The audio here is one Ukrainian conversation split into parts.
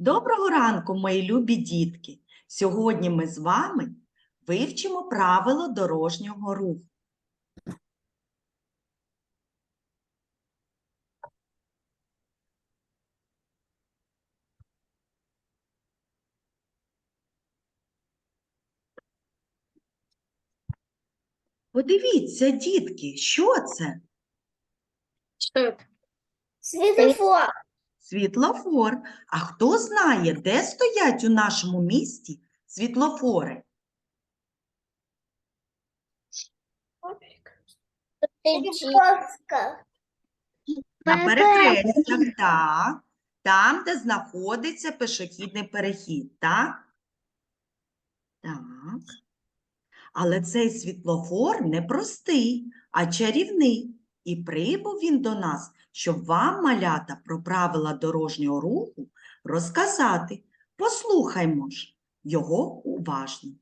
Доброго ранку, мої любі дітки! Сьогодні ми з вами вивчимо правило дорожнього руху. Подивіться, дітки, що це? Что это? Светофор. Світлофор. А хто знає, де стоять у нашому місті світлофори? На перехрестях, так. Там, де знаходиться пішохідний перехід, так? Так. Але цей світлофор не простий, а чарівний. І прибув він до нас, щоб вам, малята, про правила дорожнього руху розказати. Послухаймо ж його уважно.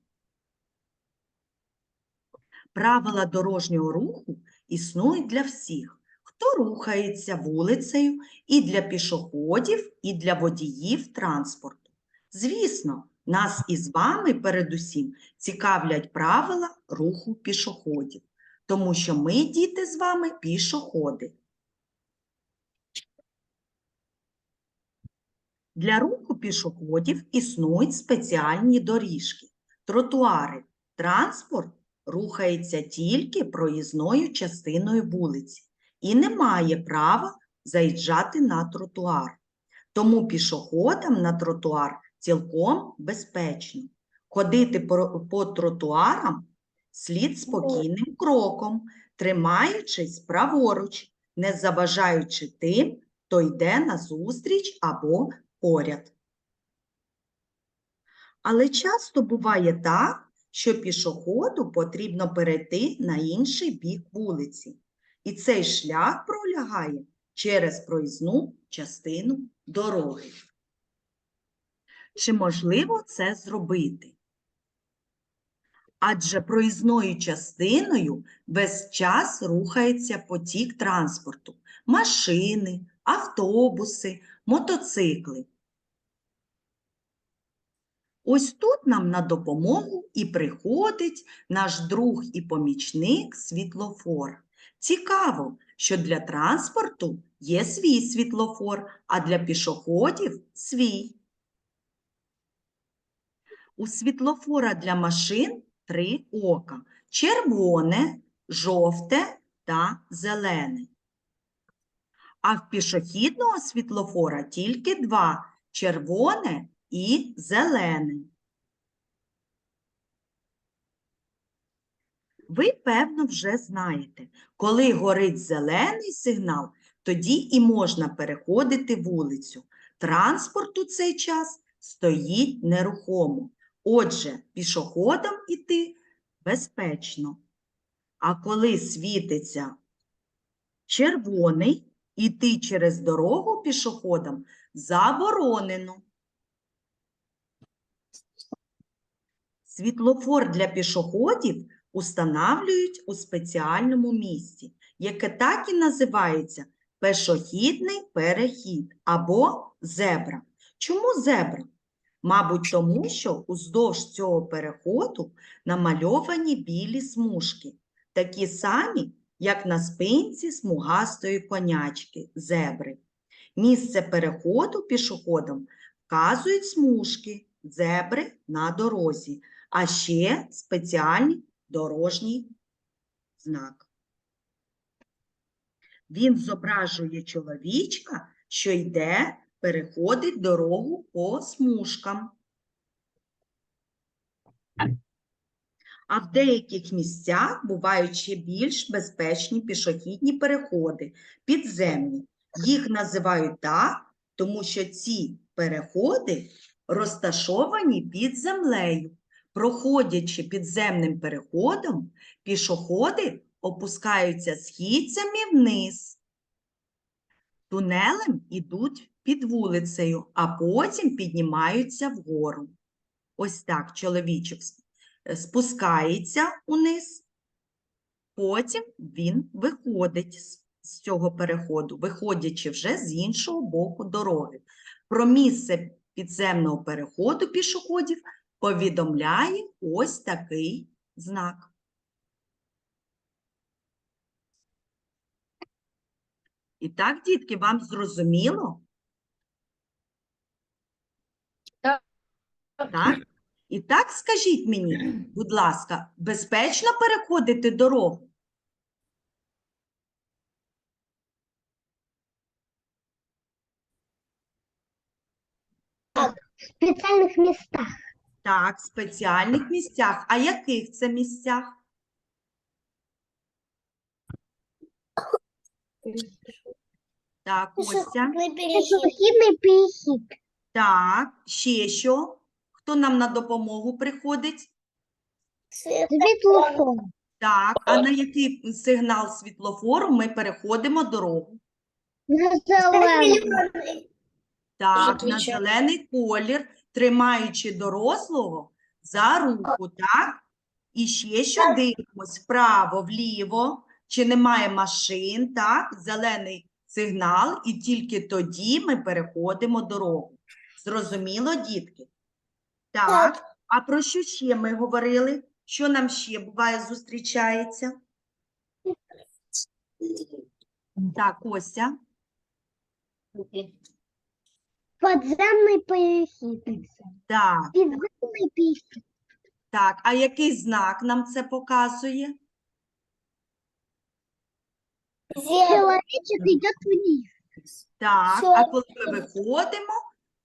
Правила дорожнього руху існують для всіх, хто рухається вулицею і для пішоходів, і для водіїв транспорту. Звісно, нас із вами передусім цікавлять правила руху пішоходів, тому що ми, діти, з вами пішоходи. Для руху пішоходів існують спеціальні доріжки, тротуари. Транспорт рухається тільки проїзною частиною вулиці і не має права заїжджати на тротуар. Тому пішоходам на тротуар цілком безпечно. Ходити по, тротуарам слід спокійним кроком, тримаючись праворуч, не заважаючи тим, хто йде назустріч або поряд. Але часто буває так, що пішоходу потрібно перейти на інший бік вулиці. І цей шлях пролягає через проїзну частину дороги. Чи можливо це зробити? Адже проїзною частиною весь час рухається потік транспорту, машини, автобуси, мотоцикли. Ось тут нам на допомогу і приходить наш друг і помічник світлофор. Цікаво, що для транспорту є свій світлофор, а для пішоходів свій. У світлофора для машин три ока – червоне, жовте та зелене. А в пішохідного світлофора тільки два – червоне і зелене. Ви, певно, вже знаєте, коли горить зелений сигнал, тоді і можна переходити вулицю. Транспорт у цей час стоїть нерухомо. Отже, пішоходам іти безпечно. А коли світиться червоний, іти через дорогу пішоходам заборонено. Світлофор для пішоходів устанавлюють у спеціальному місці, яке так і називається пешохідний перехід або зебра. Чому зебра? Мабуть, тому що уздовж цього переходу намальовані білі смужки, такі самі, як на спинці смугастої конячки зебри. Місце переходу пішоходам вказують смужки зебри на дорозі, а ще спеціальний дорожній знак. Він зображує чоловічка, що йде, переходить дорогу по смужкам. А в деяких місцях бувають ще більш безпечні пішохідні переходи, підземні. Їх називають так, тому що ці переходи розташовані під землею. Проходячи підземним переходом, пішоходи опускаються східцями вниз. Тунелем ідуть під вулицею, а потім піднімаються вгору. Ось так чоловічок е, спускається униз, потім він виходить з- з цього переходу, виходячи вже з іншого боку дороги. Про місце підземного переходу пішоходів повідомляє ось такий знак. І так, дітки, вам зрозуміло? Так. Так? І так скажіть мені, будь ласка, безпечно переходити дорогу? В специальных местах. Так, в спеціальних місцях. А яких це місцях? Так, Костя. Пешеходный переход. Так, ще що? Хто нам на допомогу приходить? Светлофор. Так, а на який сигнал світлофору ми переходимо дорогу? На зеленый. Так, на зелений колір, тримаючи дорослого за руку, так? І ще що дивимось вправо, вліво, чи немає машин, так? Зелений сигнал, і тільки тоді ми переходимо дорогу. Зрозуміло, дітки? Так. А про що ще ми говорили? Що нам ще буває зустрічається? Так, Костя. Подземный переход. Так, Подземный переход. так. А який знак нам це показує? Человечек идет вниз. Так, а коли ми виходимо,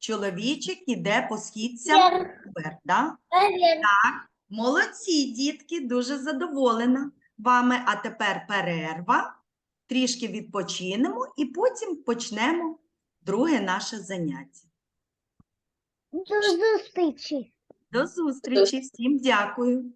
чоловічик іде по східцям вверх, да? Молодці, дітки, дуже задоволена вами. А тепер перерва, трішки відпочинемо і потім почнемо друге наше заняття. До зустрічі. До зустрічі, всім дякую.